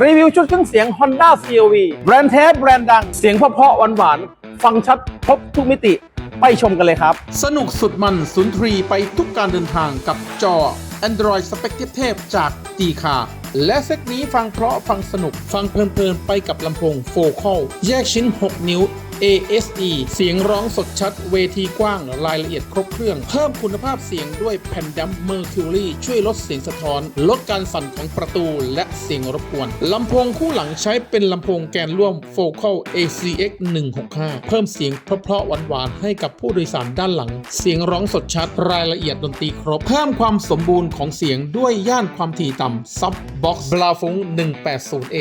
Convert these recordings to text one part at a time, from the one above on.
รีวิวชุดเครื่องเสียง Honda CRV แบรนด์แท้แบรนด์ดัง เสียงเพราะๆหวานๆ ฟังชัดครบทุกมิติ ไปชมกันเลยครับ สนุกสุดมันสุนทรีไปทุกการเดินทางกับจอ Android สเปคเทพจากตีคาและเซตนี้ฟังเพราะฟังสนุกฟังเพลินๆไปกับลำโพงโฟค a l แยกชิ้น 6 นิ้ว ASE เสียงร้องสดชัดเวทีกว้างรายละเอียดครบเครื่อง เพิ่มคุณภาพเสียงด้วยแผ่นดัมเมอร์คิวรีช่วยลดเสียงสะท้อน ลดการสั่นของประตูและเสียงรบกวนลำโพงคู่หลังใช้เป็นลำโพงแกนร่วม Focal ACX 165 เพิ่มเสียงเพราะๆหวานๆให้กับผู้โดยสารด้านหลัง เสียงร้องสดชัดรายละเอียดดนตรีครบ เพิ่มความสมบูรณ์ของเสียงด้วยย่านความถี่ต่ำ Sub Box b l a f u n 180A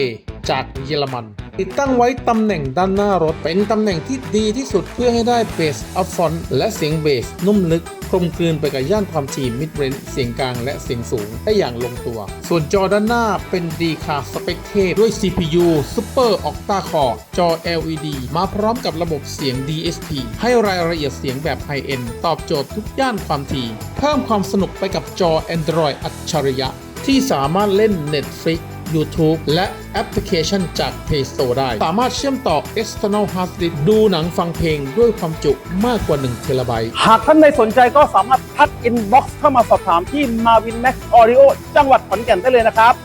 จากเยอรมัน ติดตั้งไว้ตำแหน่งด้านหน้ารถ เป็นตำแหน่งที่ดีที่สุดเพื่อให้ได้เบสอัพฟอนและเสียงเบสนุ่มลึกคลุมกลืนไปกับย่านความถี่มิดเรนเสียงกลางและเสียงสูงได้อย่างลงตัว ส่วนจอด้านหน้าเป็นดีคาสเปคเทพด้วย CPU Super Octa Core จอ LED มาพร้อมกับระบบเสียง DSP ให้รายละเอียดเสียงแบบไฮเอ็นตอบโจทย์ทุกย่านความถี่ เพิ่มความสนุกไปกับจอ Android อัจฉริยะ ที่สามารถเล่น Netflix YouTube และแอปพลิเคชันจาก Play Store ได้ สามารถเชื่อมต่อ external hard disk ดูหนังฟังเพลงด้วยความจุมากกว่า1เทราไบต์หากท่านใดสนใจก็สามารถทักอินบ็อกซ์เข้ามาสอบถามที่ Marvin Max Audio จังหวัดขอนแก่นได้เลยนะครับ